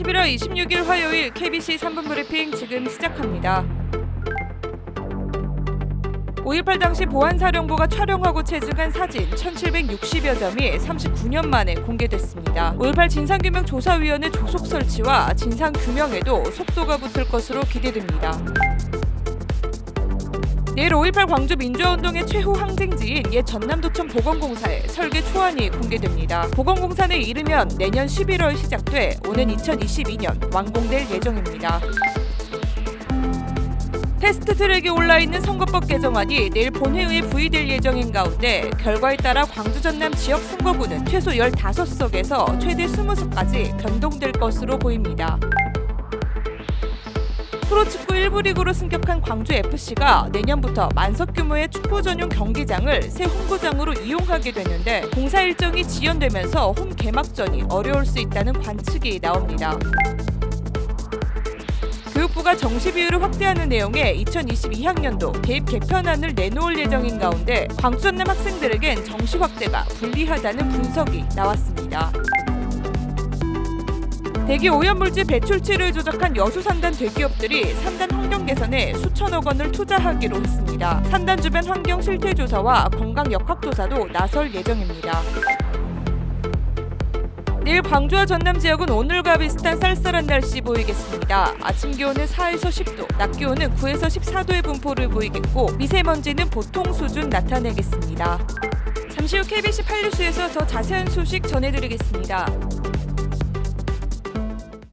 11월 26일 화요일 KBC 3분 브리핑 지금 시작합니다. 5.18 당시 보안사령부가 촬영하고 채증한 사진 1760여 점이 39년 만에 공개됐습니다. 5.18 진상규명조사위원회 조속 설치와 진상규명에도 속도가 붙을 것으로 기대됩니다. 내일 5.18 광주 민주화운동의 최후 항쟁지인 옛 전남도청 보건공사의 설계 초안이 공개됩니다. 보건공사는 이르면 내년 11월 시작돼 오는 2022년 완공될 예정입니다. 테스트 트랙에 올라 있는 선거법 개정안이 내일 본회의에 부의될 예정인 가운데 결과에 따라 광주 전남 지역 선거구는 최소 15석에서 최대 20석까지 변동될 것으로 보입니다. 프로축구 1부 리그로 승격한 광주 FC가 내년부터 만석 규모의 축구 전용 경기장을 새 홈구장으로 이용하게 되는데 공사 일정이 지연되면서 홈 개막전이 어려울 수 있다는 관측이 나옵니다. 교육부가 정시 비율을 확대하는 내용의 2022학년도 대입 개편안을 내놓을 예정인 가운데 광주 전남 학생들에겐 정시 확대가 불리하다는 분석이 나왔습니다. 대기 오염물질 배출치를 조작한 여수 산단 대기업들이 산단 환경 개선에 수천억 원을 투자하기로 했습니다. 산단 주변 환경 실태 조사와 건강 역학 조사도 나설 예정입니다. 내일 광주와 전남 지역은 오늘과 비슷한 쌀쌀한 날씨 보이겠습니다. 아침 기온은 4에서 10도, 낮 기온은 9에서 14도의 분포를 보이겠고 미세먼지는 보통 수준 나타내겠습니다. 잠시 후 KBC 8뉴스에서 더 자세한 소식 전해드리겠습니다.